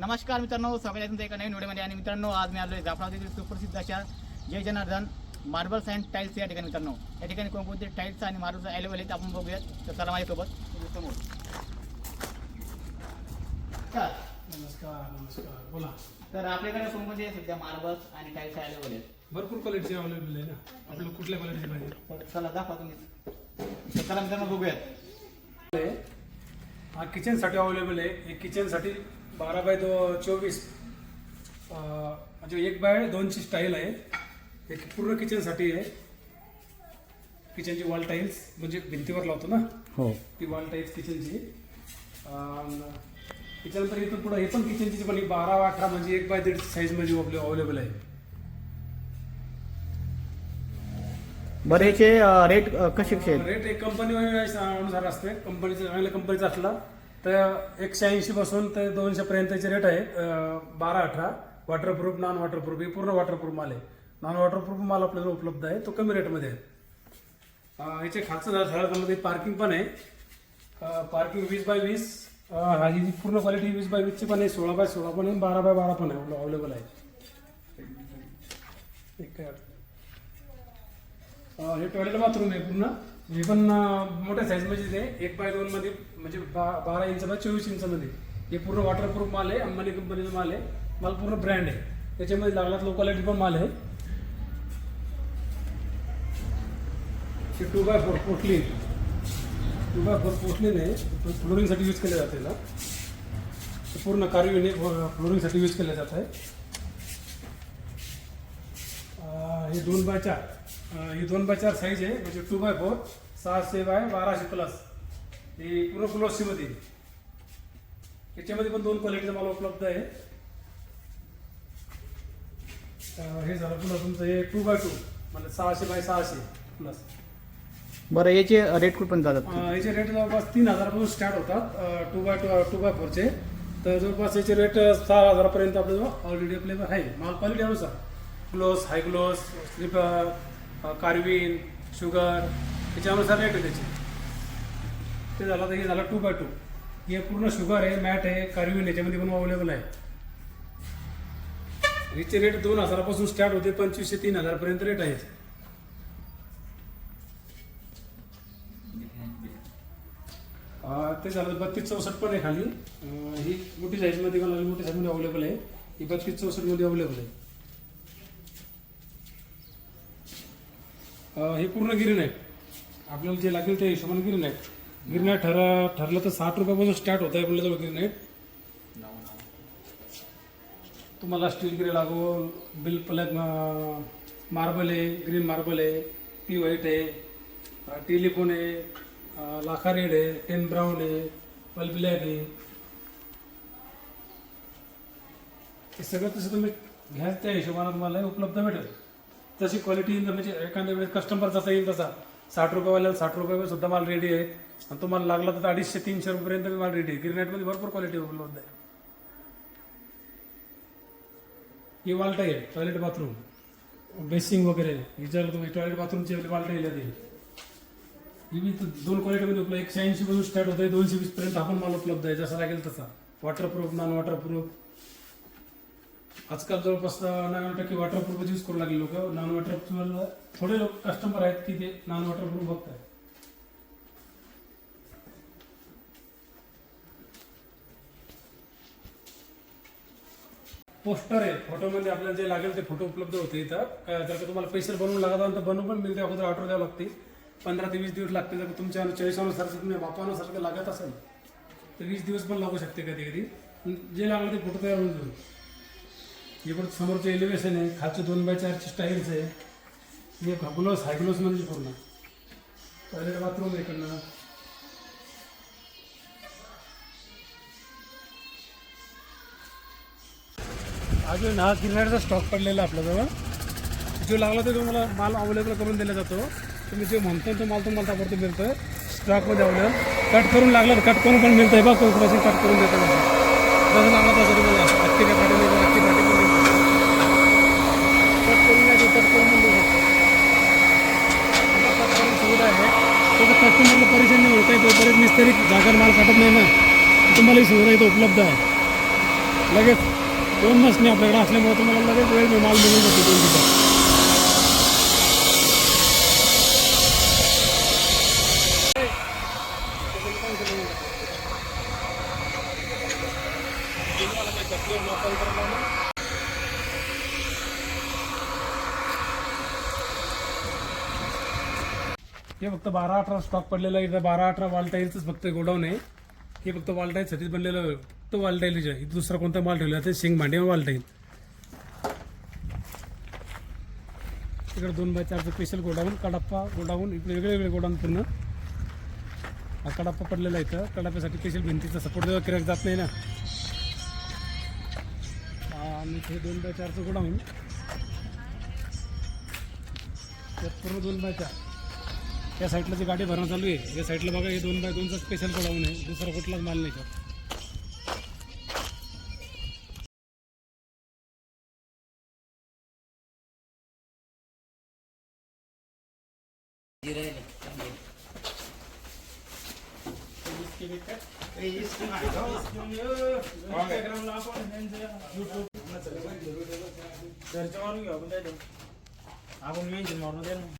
नमस्कार मित्रांनो स्वागत आहे तुमचं एका नवीन व्हिडिओमध्ये. आणि मित्रांनो आज मी आलो आहे जाफराबाद सुप्रसिद्ध अशा Jai Janardan marbles and tiles या ठिकाणी मित्रांनो. या ठिकाणी कोणकोणते टाईल्स आणि मार्बल्स अवेलेबल आहेत आपण बघूयात. तर चला माझ्यासोबत. समोर नमस्कार नमस्कार. बोला. तर आपल्याकडे कोणकोणते सध्या मार्बल्स आणि टाईल्स अवेलेबल आहेत. भरपूर क्वालिटीचे अवेलेबल आहे ना? आपल्याला कुठल्या क्वालिटीचे पाहिजे? चला दाखवा तुम्ही. चला मित्रांनो बघूयात. हा किचनसाठी अवेलेबल आहे. एक किचनसाठी बारा बाय दो चोवीस. म्हणजे एक बाय दोनची स्टाईल आहे. एक पूर्ण किचनसाठी आहे. किचनची वॉल टाईल्स म्हणजे भिंतीवर लावतो ना? हो. ती वॉल टाईल्स किचनची त्याच्यानंतर इथून पुढे हे पण किचनची पण बारा अठरा म्हणजे एक बाय दीड साईजमध्ये अवेलेबल आहे. बरं याचे रेट कसे कसे रेट एक कंपनी अनुसार असते. कंपनीचं चांगल्या कंपनीचा असला तर एकशे ऐंशी पासून ते दोनशे पर्यंतचे रेट आहेत. बारा अठरा. वॉटरप्रूफ नॉन वॉटरप्रूफ हे पूर्ण वॉटरप्रूफ माल आहे. नॉन वॉटरप्रूफ माल आपल्याला उपलब्ध आहे. तो कमी रेटमध्ये आहे. याचे खालचं झाडामध्ये पार्किंग पण आहे. पार्किंग वीस बाय वीस. हा ही जी पूर्ण क्वालिटी वीस बाय वीसची पण आहे. सोळा बाय सोळा पण आहे. बारा बाय बारा पण आहे. अवेलेबल आहे. काय? हे टॉयलेट बाथरूम आहे पूर्ण. हे पण मोठ्या साईजमध्ये ते एक बाय दोन मध्ये म्हणजे बा- बारा इंच बाय चोवीस इंच मध्ये. हे पूर्ण वॉटरप्रूफ माल आहे अंबानी कंपनीचा माल आहे. माल पूर्ण ब्रँड आहे. त्याच्यामध्ये लागला लो क्वालिटी पण माल आहे. टू बाय फोर पोटलीन. टू बाय फोर पोटलीन आहे. फ्लोरिंगसाठी यूज केल्या जाते ना पूर्ण कार्विने फ्लोरिंगसाठी यूज केल्या जात. आहे हे दोन बाय चार. ही दोन बाय चार साईज आहे म्हणजे टू बाय फोर सहाशे बाय बाराशे प्लस ही पूर्ण क्लोसीमध्ये याच्यामध्ये पण दोन क्वालिटीचा मला उपलब्ध आहे. हे झालं पुन्हा तुमचं हे टू बाय टू म्हणजे सहाशे बाय सहाशे प्लस बरं याचे रेट कुठपर्यंत जातात? याचे रेट जवळपास तीन हजारापासून स्टार्ट होतात two by two two by फोरचे तर जवळपास याचे रेट सहा हजारापर्यंत आपल्याजवळ ऑलरेडी आपल्याला आहे. माल क्वालिटी अनुसार. Gloss high gloss slipper carving sugar त्याच्यानुसार रेट आहे त्याचे. ते झालं तर हे झालं टू बाय टू हे पूर्ण शुगर आहे मॅट आहे कार्विन याच्यामध्ये पण अवेलेबल आहे. याचे रेट दोन हजारापासून स्टार्ट होते पंचवीसशे तीन हजारपर्यंत रेट आहे ते झालं बत्तीस चौसष्ट पण आहे खाली. ही मोठी साईजमध्ये मला मोठी साईजमध्ये अवेलेबल आहे. ही बत्तीस चौसष्टमध्ये अवेलेबल आहे. हे पूर्ण गिरीन आहे आपल्याला जे लागेल त्या हिशोबाने गिरीन आहे गिरण्या ठर ठरलं तर साठ रुपयापासून स्टार्ट होत आहे आपल्याजवळ गिरनाट तुम्हाला स्टील गिरे लागो बिल प्लग मार्बल आहे ग्रीन मार्बल आहे टी व्हाईट आहे टेलिफोन आहे लाखा रेड आहे टेन ब्राऊन आहे पल ब्लॅक आहे. हे सगळं तसं तुम्ही घ्या त्या हिशोबाने तुम्हाला उपलब्ध भेटेल. तशी क्वालिटी म्हणजे एखाद्या वेळेस कस्टमर जसा येईल तसा. साठ रुपयेवाल्याला साठ रुपये सुद्धा माल रेडी आहे. आणि तुम्हाला लागला तर अडीचशे तीनशे रुपयेपर्यंत माल रेडी आहे. गिरनेटमध्ये भरपूर क्वालिटी उपलब्ध आहे. ही वाल्टा आहे टॉयलेट बाथरूम बेसिंग वगैरे. विचारलं तुम्ही टॉयलेट बाथरूमची आपली येईल येते ही मी दोन क्वालिटीमध्ये उपलब्ध एकशे ऐंशी पासून स्टार्ट होत आहे दोनशे वीसपर्यंत आपण माल उपलब्ध आहे. जसा लागेल तसा. वॉटरप्रूफ नॉन वॉटरप्रूफ आजकाल जवळपास नव्याण्णव टक्के वॉटरप्रूफ यूज करू लागले लोक. नॉन वॉटरप्रूफ थोडे लोक कस्टमर आहेत की ते नॉन वॉटरप्रूफ बघतात पोस्टर आहे. फोटोमध्ये आपल्याला जे लागेल ते फोटो उपलब्ध होते इथं. काय जर का तुम्हाला पैसे बनवून लागत असेल तर बनवून पण मिळते. अगोदर ऑर्डर द्यावं लागते पंधरा ते वीस दिवस लागते जर तुमच्या चॉईसानुसार तुम्ही वापरानुसार लागत असेल तर वीस दिवस पण लागू शकते कधी कधी जे लागलं ते फोटो तयार होऊन जाईल. हे परत समोरचं एलिव्हेशन आहे. खालचे दोन बाय चारची स्टाईल्स आहे. हे ग्लोस हाय म्हणजे पूर्ण. टॉयलेट बाथरूम आहे इकडनं. अजून हा किरणाचा स्टॉक पडलेला आहे आपल्याजवळ. जो लागला तो तुम्हाला माल अवेलेबल करून दिला जातो. तुम्ही जे म्हणतो तो माल तुम्हाला ताबडतोब मिळतो आहे स्टॉकमध्ये अवेलेबल कट करून लागला तर कट करून पण मिळतं आहे बघ कट करून देतो जसं लागला तसं तुम्हाला अख्खी काय पाठी मिळतो अख्खी पाठी पण मिळते कट करून नाही कट करून पण देऊ शकतो आता कट करून सुविधा आहे तुम्हाला कस्टमरला ओळखता येतो परत आहे मिस्त्री जागर माल काटत नाही ना तुम्हाला ही सुविधा इथं उपलब्ध आहे लगेच दोन मशनी आपल्याकडे असल्यामुळे तुम्हाला लगेच वेळ माल मिळून जातो दोन तिथं Thank you. हे फक्त बारा अठरा स्टॉक पडलेला आहे. इथं बारा अठरा वालटाईलच फक्त गोडाऊन आहे. हे फक्त वालटाईल सतीच बनलेलं फक्त वालटाईलच आहे. इथं दुसरा कोणता माल ठेवला? ते शेंग भांडे वालटाईल इकडे दोन बाय चारचं स्पेशल गोडाऊन कडाप्पा गोडाऊन इकडे वेगळे वेगळे गोडाऊन पूर्ण. हा कडाप्पा पडलेला आहे इथं. कडाप्यासाठी स्पेशल भिंतीचा सपोर्ट जेव्हा क्रॅक जात नाही ना. आणि इथे दोन बाय चारचं गोडाऊन. पूर्ण दोन बाय चार. या साईडला जी गाडी भरणं चालू आहे या साईडला बघा हे दोन बाय दोनचा स्पेशल गोडाऊन आहे. दुसरा कुठलाच माल नाही त्यात आपण मेन मारून